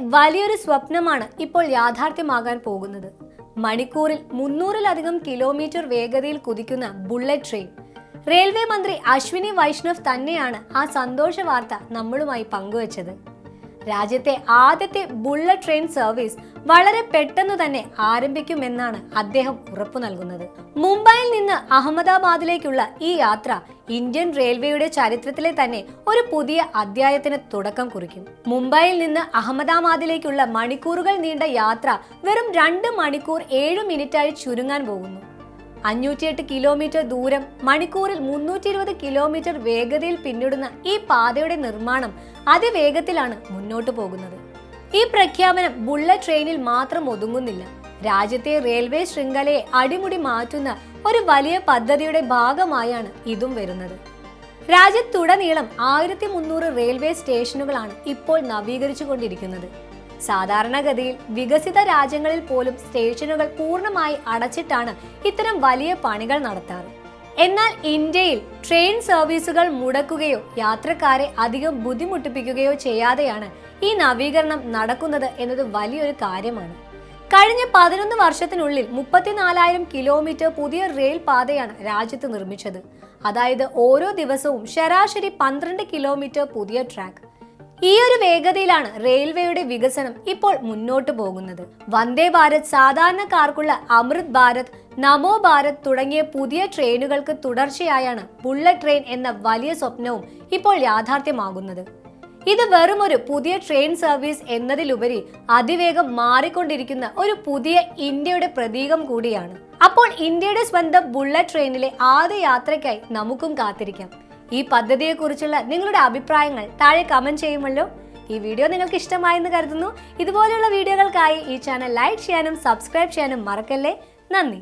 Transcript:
വലിയൊരു സ്വപ്നമാണ് ഇപ്പോൾ യാഥാർത്ഥ്യമാകാൻ പോകുന്നത്. മണിക്കൂറിൽ മുന്നൂറിലധികം കിലോമീറ്റർ വേഗതയിൽ കുതിക്കുന്ന ബുള്ളറ്റ് ട്രെയിൻ. റെയിൽവേ മന്ത്രി അശ്വിനി വൈഷ്ണവ് തന്നെയാണ് ആ സന്തോഷ വാർത്ത നമ്മളുമായി പങ്കുവച്ചത്. രാജ്യത്തെ ആദ്യത്തെ ബുള്ളറ്റ് ട്രെയിൻ സർവീസ് വളരെ പെട്ടെന്ന് തന്നെ ആരംഭിക്കുമെന്നാണ് അദ്ദേഹം ഉറപ്പു നൽകുന്നത്. മുംബൈയിൽ നിന്ന് അഹമ്മദാബാദിലേക്കുള്ള ഈ യാത്ര ഇന്ത്യൻ റെയിൽവേയുടെ ചരിത്രത്തിലെ തന്നെ ഒരു പുതിയ അധ്യായത്തിന് തുടക്കം കുറിക്കും. മുംബൈയിൽ നിന്ന് അഹമ്മദാബാദിലേക്കുള്ള മണിക്കൂറുകൾ നീണ്ട യാത്ര വെറും രണ്ട് മണിക്കൂർ ഏഴ് മിനിറ്റായി ചുരുങ്ങാൻ പോകുന്നു. അഞ്ഞൂറ്റിയെട്ട് കിലോമീറ്റർ ദൂരം മണിക്കൂറിൽ മുന്നൂറ്റി ഇരുപത് കിലോമീറ്റർ വേഗതയിൽ പിന്നിടുന്ന ഈ പാതയുടെ നിർമ്മാണം അതിവേഗത്തിലാണ് മുന്നോട്ട് പോകുന്നത്. ഈ പ്രഖ്യാപനം ബുള്ളറ്റ് ട്രെയിനിൽ മാത്രം ഒതുങ്ങുന്നില്ല. രാജ്യത്തെ റെയിൽവേ ശൃംഖലയെ അടിമുടി മാറ്റുന്ന ഒരു വലിയ പദ്ധതിയുടെ ഭാഗമായാണ് ഇതും വരുന്നത്. രാജ്യത്തുടനീളം ആയിരത്തി മുന്നൂറ് റെയിൽവേ സ്റ്റേഷനുകളാണ് ഇപ്പോൾ നവീകരിച്ചുകൊണ്ടിരിക്കുന്നത്. സാധാരണഗതിയിൽ വികസിത രാജ്യങ്ങളിൽ പോലും സ്റ്റേഷനുകൾ പൂർണമായി അടച്ചിട്ടാണ് ഇത്തരം വലിയ പണികൾ നടത്താറ്. എന്നാൽ ഇന്ത്യയിൽ ട്രെയിൻ സർവീസുകൾ മുടക്കുകയോ യാത്രക്കാരെ അധികം ബുദ്ധിമുട്ടിപ്പിക്കുകയോ ചെയ്യാതെയാണ് ഈ നവീകരണം നടക്കുന്നത് എന്നത് വലിയൊരു കാര്യമാണ്. കഴിഞ്ഞ പതിനൊന്ന് വർഷത്തിനുള്ളിൽ മുപ്പത്തിനാലായിരം കിലോമീറ്റർ പുതിയ റെയിൽ പാതയാണ് രാജ്യത്ത് നിർമ്മിച്ചത്. അതായത് ഓരോ ദിവസവും ശരാശരി പന്ത്രണ്ട് കിലോമീറ്റർ പുതിയ ട്രാക്ക്. ഈ ഒരു വേഗതയിലാണ് റെയിൽവേയുടെ വികസനം ഇപ്പോൾ മുന്നോട്ട് പോകുന്നത്. വന്ദേ ഭാരത് സാധാരണക്കാർക്കുള്ള അമൃത് ഭാരത് നമോ ഭാരത് തുടങ്ങിയ പുതിയ ട്രെയിനുകൾക്ക് തുടർച്ചയായാണ് ബുള്ളറ്റ് ട്രെയിൻ എന്ന വലിയ സ്വപ്നവും ഇപ്പോൾ യാഥാർത്ഥ്യമാകുന്നത്. ഇത് വെറും ഒരു പുതിയ ട്രെയിൻ സർവീസ് എന്നതിലുപരി അതിവേഗം മാറിക്കൊണ്ടിരിക്കുന്ന ഒരു പുതിയ ഇന്ത്യയുടെ പ്രതീകം കൂടിയാണ്. അപ്പോൾ ഇന്ത്യയുടെ സ്വന്തം ബുള്ളറ്റ് ട്രെയിനിലെ ആദ്യ യാത്രയ്ക്കായി നമുക്കും കാത്തിരിക്കാം. ഈ പദ്ധതിയെക്കുറിച്ചുള്ള നിങ്ങളുടെ അഭിപ്രായങ്ങൾ താഴെ കമന്റ് ചെയ്യുമല്ലോ. ഈ വീഡിയോ നിങ്ങൾക്ക് ഇഷ്ടമായെന്ന് കരുതുന്നു. ഇതുപോലെയുള്ള വീഡിയോകൾക്കായി ഈ ചാനൽ ലൈക്ക് ചെയ്യാനും സബ്സ്ക്രൈബ് ചെയ്യാനും മറക്കല്ലേ. നന്ദി.